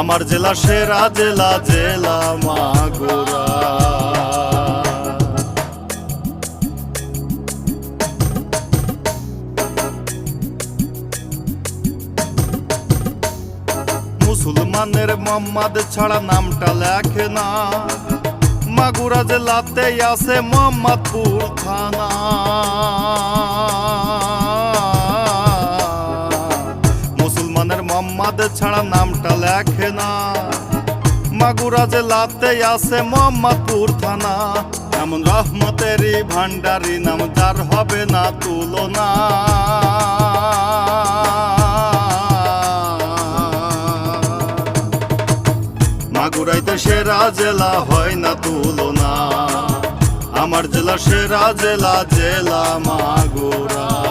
আমার জেলা সেরা জেলা জেলা মাগুরা। মুসলমানের মোহাম্মদ ছাড়া নামটা লেখে না। মাগুরা জেলাতে আছে মোহাম্মদপুর থানা। মুসলমানের মোহাম্মদ ছাড়া নামটা লেখে না। মাগুরা জেলাতে আছে মোহাম্মদপুর থানা। এমন রহমতেরই ভান্ডারি নাম যার হবে না তুলনা। মাগুরাইতে সেরা জেলা হয় না তুলনা। আমার জেলা সেরা জেলা জেলা মাগুরা।